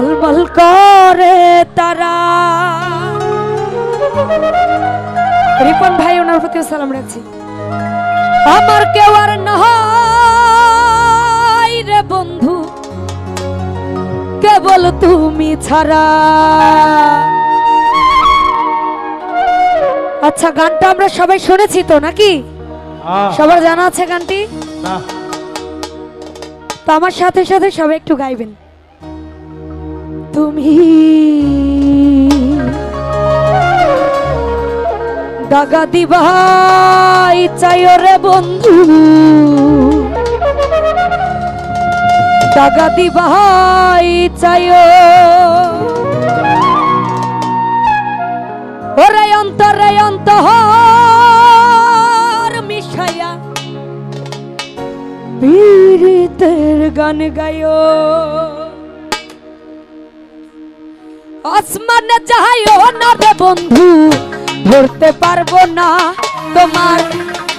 ঝলমল করে তারা। রিপন ভাই ওনার প্রতি সালাম রাখছি। আমার কেউ আর নাই রে বন্ধু কেবল তুমি ছাড়া। আচ্ছা গানটা আমরা সবাই শুনেছি তো নাকি? সবার জানা আছে গানটি? তো আমার সাথে সাথে সবাই একটু গাইবেন। তুমি। দাগা দিবাই চাইও রে বন্ধু। দাগা দিবাই চাইও ওরে অন্তরে অন্তর মিশাইয়া পীড়িতের গান গায়ো আসমানে যাইও না রে বন্ধু, ধরতে পারব না। তোমার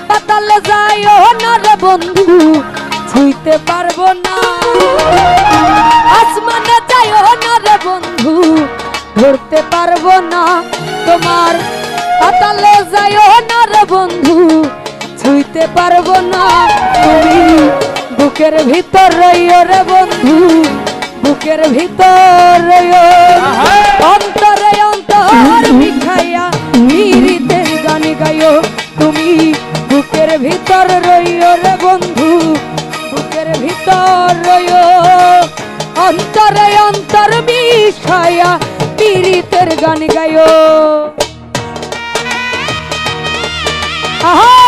পাতালে যাইও না রে বন্ধু, ছুঁইতে পারব না। আসমানে যাইও না রে বন্ধু, ধরতে পারব না। তোমার পাতালে যাইও না রে বন্ধু, ছুঁইতে পারব না। তুমি বুকের ভিতর রইও রে বন্ধু। বুকের ভিতর অন্তরে অন্তর মিঠাইয়া পীড়িতের গান গাইও তুমি বুকের ভিতর রইও রে বন্ধু বুকের ভিতর রইও। অন্তরে অন্তর মিশাইয়া পীড়িতের গান গাইও আহা।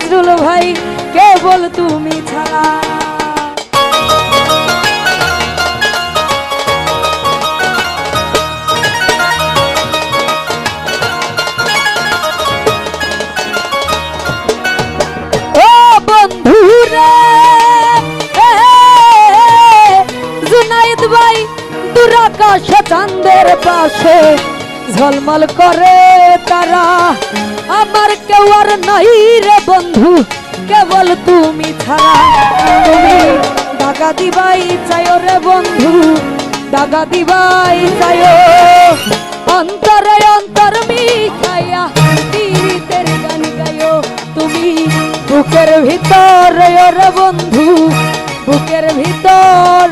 নজরুল ভাই কেবল তুমি ছাড়া। চাঁদের পাশে ঝলমল করে তারা। আমার কেউ আর নাই রে বন্ধু। কেবল তুমি ছাড়া। তুমি দাগা দিবাই চাইও রে বন্ধু। দাগা দিবাই চাইও অন্তরে অন্তর মিশাইয়া পীড়িতের গান গাইও তুমি বুকের ভিতর রে বন্ধু। বুকের ভিতর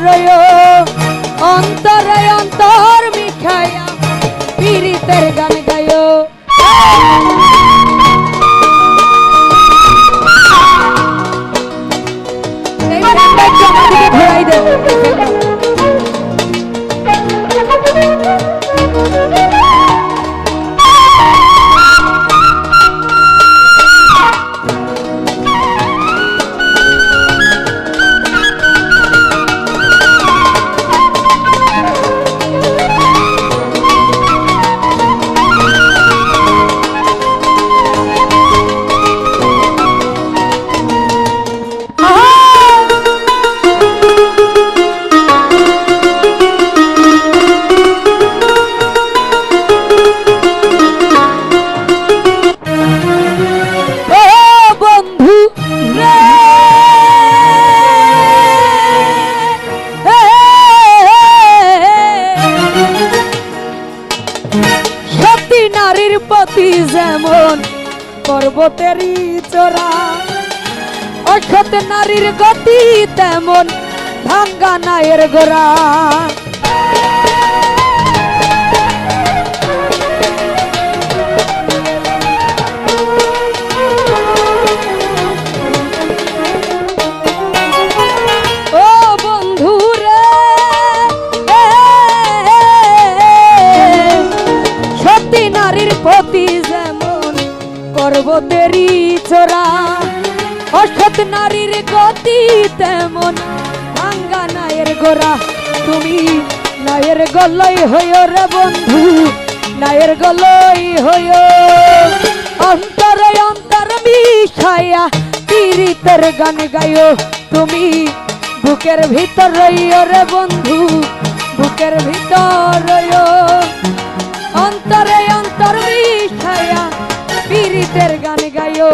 অন্তরে অন্তর মিশাইয়া পীড়িতের গান পর্বতেরই চোরা অসত নারীর গতি তেমন ভাঙ্গা নায়ের গোড়া। পর্বতেরই চোরা অসৎ নারীর গতি তেমন, ভাঙ্গা নায়ের গোরা তুমি নায়ের গলই হইও রে বন্ধু, নায়ের গলই হইও। অন্তরে অন্তর মিশাইয়া পীড়িতের গান গাইও। তুমি বুকের ভিতর রইও রে বন্ধু, বুকের ভিতর রইও। অন্তরে অন্তর মিশাইয়া পীড়িতের গান গাইও।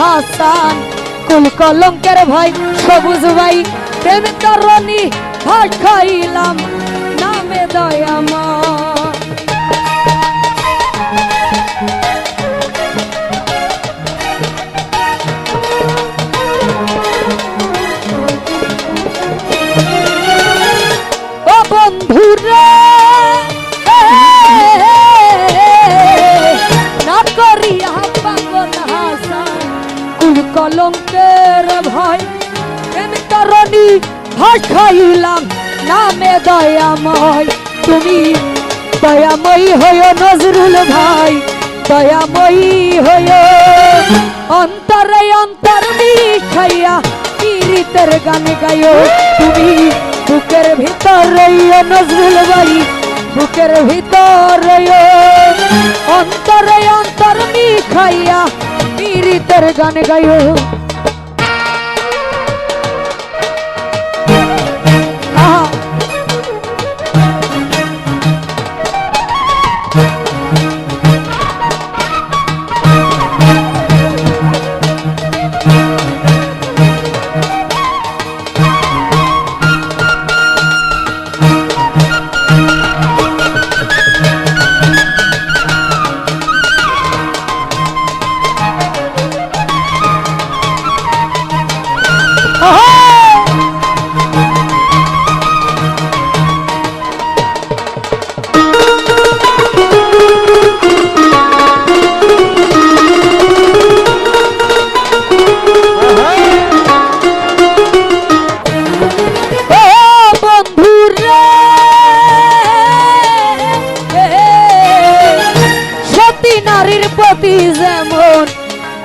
হাসান কুল কলঙ্কের ভাই সবুজ ভাই প্রেম তরণী হাট খাইলাম নামে দয়ামা কলঙ্কের ভয়। প্রেম তরণী ভাসাইলাম নামে দয়াময়। তুমি দয়াময়ী হইও নজরুল ভাই, দয়াময়ী হইও। অন্তরে অন্তর মিশাইয়া পীড়িতের গান গাইও। তুমি বুকের ভিতর নজরুল ভাই, বুকের ভিতর অন্তরে অন্তর মিশাইয়া পীড়িতের গান গাইও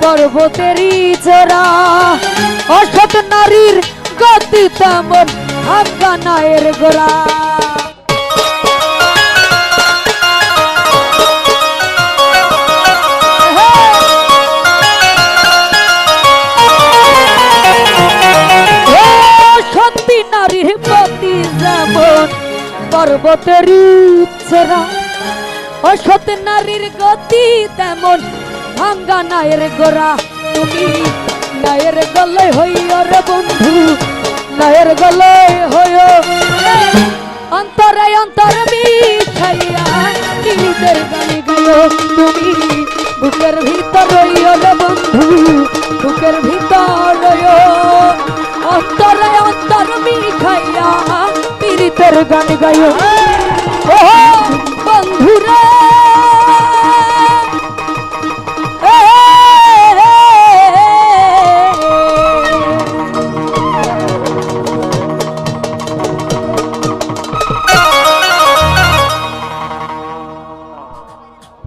পর্বতেরই চোরা অসৎ নারীর গতি তেমন ভাঙ্গা নায়ের গোড়া নারীর প্রতি যেমন অসৎ নারীর গতি তেমন ভাঙ্গা নায়ের গোড়া। তুমি নায়ের গলে হইও রে বন্ধু, নায়ের গলে হইও। অন্তরে অন্তর মিঠাইয়া গানে গাইও। তুমি বুকের ভিতর রইও রে বন্ধু, বুকের ভিতর রইও। অন্তরে অন্তর মিঠাইয়া পীড়িতের গান গাইও।